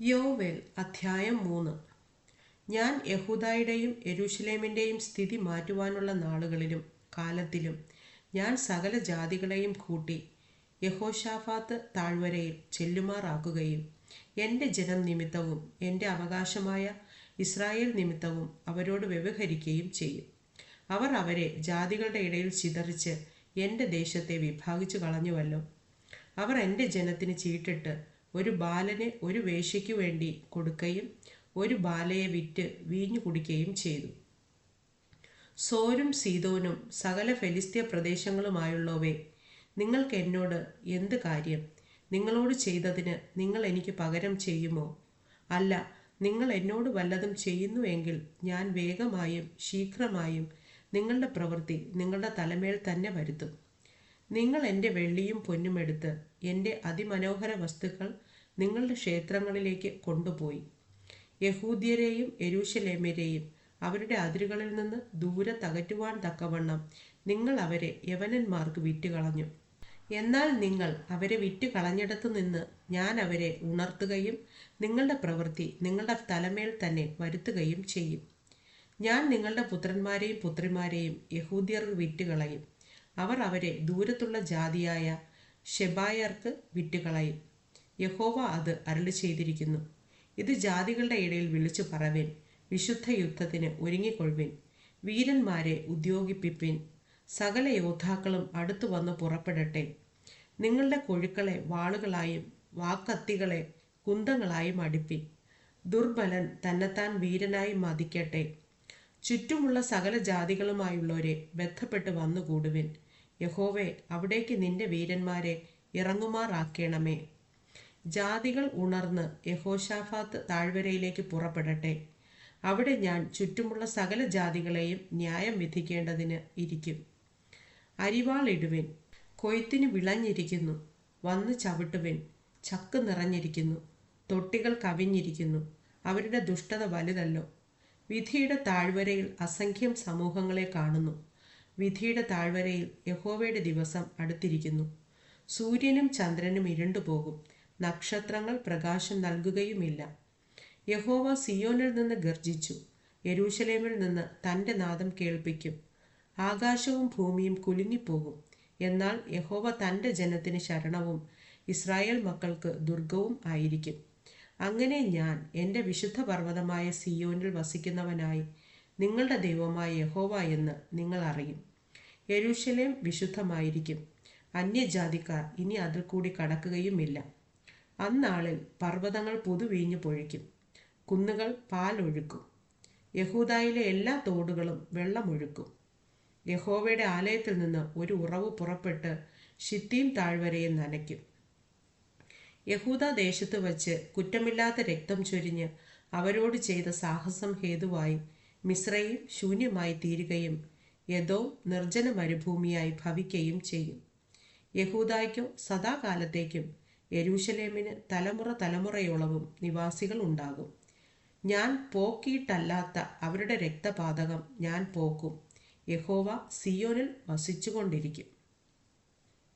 യോവേൽ അധ്യായം മൂന്ന്. ഞാൻ യഹൂദായുടെയും എരുഷലേമിന്റെയും സ്ഥിതി മാറ്റുവാനുള്ള നാളുകളിലും കാലത്തിലും ഞാൻ സകല ജാതികളെയും കൂട്ടി യഹോഷാഫാത്ത് താഴ്വരയിൽ ചെല്ലുമാറാക്കുകയും എന്റെ ജനം നിമിത്തവും എന്റെ അവകാശമായ ഇസ്രായേൽ നിമിത്തവും അവരോട് വ്യവഹരിക്കുകയും ചെയ്യും. അവർ അവരെ ജാതികളുടെ ഇടയിൽ ചിതറിച്ച് എന്റെ ദേശത്തെ വിഭാഗിച്ചു കളഞ്ഞുവല്ലോ. അവർ എന്റെ ജനത്തിന് ചീട്ടിട്ട് ഒരു ബാലനെ ഒരു വേശ്യയ്ക്കു വേണ്ടി കൊടുക്കുകയും ഒരു ബാലയെ വിറ്റ് വീഞ്ഞു കുടിക്കുകയും ചെയ്തു. സോരും സീതോനും സകല ഫെലിസ്തീയ പ്രദേശങ്ങളുമായുള്ളവേ നിങ്ങൾക്ക് എന്നോട് എന്ത് കാര്യം? നിങ്ങളോട് ചെയ്തതിന് നിങ്ങൾ എനിക്ക് പകരം ചെയ്യുമോ? അല്ല നിങ്ങൾ എന്നോട് വല്ലതും ചെയ്യുന്നു എങ്കിൽ ഞാൻ വേഗമായും ശീഘ്രമായും നിങ്ങളുടെ പ്രവൃത്തി നിങ്ങളുടെ തലമേൽ തന്നെ വരുത്തും. നിങ്ങൾ എന്റെ വെള്ളിയും പൊന്നും എടുത്ത് എന്റെ അതിമനോഹര വസ്തുക്കൾ നിങ്ങളുടെ ക്ഷേത്രങ്ങളിലേക്ക് കൊണ്ടുപോയി. യഹൂദ്യരെയും യരൂശലേമ്യരെയും അവരുടെ അതിരുകളിൽ നിന്ന് ദൂരെ തകറ്റുവാൻ തക്കവണ്ണം നിങ്ങൾ അവരെ യവനന്മാർക്ക് വിറ്റുകളഞ്ഞു. എന്നാൽ നിങ്ങൾ അവരെ വിറ്റ് കളഞ്ഞിടത്തു നിന്ന് ഞാൻ അവരെ ഉണർത്തുകയും നിങ്ങളുടെ പ്രവൃത്തി നിങ്ങളുടെ തലമേൽ തന്നെ വരുത്തുകയും ചെയ്യും. ഞാൻ നിങ്ങളുടെ പുത്രന്മാരെയും പുത്രിമാരെയും യഹൂദിയർക്ക് വിറ്റുകളയും. അവർ അവരെ ദൂരത്തുള്ള ജാതിയായ ഷെബായർക്ക് വിറ്റുകളയും. യഹോവ അത് അരുളി ചെയ്തിരിക്കുന്നു ഇത് ജാതികളുടെ ഇടയിൽ വിളിച്ചു പറവിൻ വിശുദ്ധ യുദ്ധത്തിന് ഒരുങ്ങിക്കൊള്ളുവിൻ വീരന്മാരെ ഉദ്യോഗിപ്പിപ്പിൻ സകല യോദ്ധാക്കളും അടുത്തു വന്ന് പുറപ്പെടട്ടെ. നിങ്ങളുടെ കൊഴുക്കളെ വാളുകളായും വാക്കത്തികളെ കുന്തങ്ങളായും അടുപ്പിൻ. ദുർബലൻ തന്നെത്താൻ വീരനായി മതിക്കട്ടെ. ചുറ്റുമുള്ള സകല ജാതികളുമായുള്ളവരെ ബന്ധപ്പെട്ട് വന്നുകൂടുവിൻ. യഹോവെ അവിടേക്ക് നിന്റെ വീരന്മാരെ ഇറങ്ങുമാറാക്കണമേ. ജാതികൾ ഉണർന്ന് യഹോഷാഫാത്ത് താഴ്വരയിലേക്ക് പുറപ്പെടട്ടെ. അവിടെ ഞാൻ ചുറ്റുമുള്ള സകല ജാതികളെയും ന്യായം വിധിക്കേണ്ടതിന് ഇരിക്കും. അരിവാൾ അരിവാളിടുവിൻ കൊയ്ത്തിന് വിളഞ്ഞിരിക്കുന്നു. വന്ന് ചവിട്ടുവിൻ. ചക്ക് നിറഞ്ഞിരിക്കുന്നു. തൊട്ടികൾ കവിഞ്ഞിരിക്കുന്നു. അവരുടെ ദുഷ്ടത വലുതല്ലോ. വിധിയുടെ താഴ്വരയിൽ അസംഖ്യം സമൂഹങ്ങളെ കാണുന്നു. വിധിയുടെ താഴ്വരയിൽ യഹോവയുടെ ദിവസം അടുത്തിരിക്കുന്നു. സൂര്യനും ചന്ദ്രനും ഇരുണ്ടുപോകും. നക്ഷത്രങ്ങൾ പ്രകാശം നൽകുകയുമില്ല. യഹോവ സിയോനിൽ നിന്ന് ഗർജിച്ചു യരൂശലേമിൽ നിന്ന് തന്റെ നാദം കേൾപ്പിക്കും. ആകാശവും ഭൂമിയും കുലുങ്ങിപ്പോകും. എന്നാൽ യഹോവ തന്റെ ജനത്തിന് ശരണവും ഇസ്രായേൽ മക്കൾക്ക് ദുർഗവും ആയിരിക്കും. അങ്ങനെ ഞാൻ എന്റെ വിശുദ്ധ പർവതമായ സിയോനിൽ വസിക്കുന്നവനായി നിങ്ങളുടെ ദൈവമായ യഹോവ എന്ന് നിങ്ങൾ അറിയും. യരൂശലേം വിശുദ്ധമായിരിക്കും. അന്യജാതിക്കാർ ഇനി അതിൽ കൂടി കടക്കുകയുമില്ല. അന്നാളിൽ പർവതങ്ങൾ പുതുവീഞ്ഞു പൊഴിക്കും. കുന്നുകൾ പാലൊഴുക്കും. യഹൂദായിലെ എല്ലാ തോടുകളും വെള്ളമൊഴുക്കും. യഹോവയുടെ ആലയത്തിൽ നിന്ന് ഒരു ഉറവ് പുറപ്പെട്ട് ഷിത്തീം താഴ്വരയെ നനയ്ക്കും. യഹൂദ ദേശത്ത് വച്ച് കുറ്റമില്ലാത്ത രക്തം ചൊരിഞ്ഞ് അവരോട് ചെയ്ത സാഹസം ഹേതുവായി മിശ്രയും ശൂന്യമായി തീരുകയും യഥോ നിർജന മരുഭൂമിയായി ഭവിക്കുകയും ചെയ്യും. യഹൂദായ്ക്കോ സദാകാലത്തേക്കും യെരൂശലേമിന് തലമുറ തലമുറയോളവും നിവാസികൾ ഉണ്ടാകും. ഞാൻ പോക്കിയിട്ടല്ലാത്ത അവരുടെ രക്തപാതകം ഞാൻ പോക്കും. യഹോവ സിയോനിൽ വസിച്ചുകൊണ്ടിരിക്കും.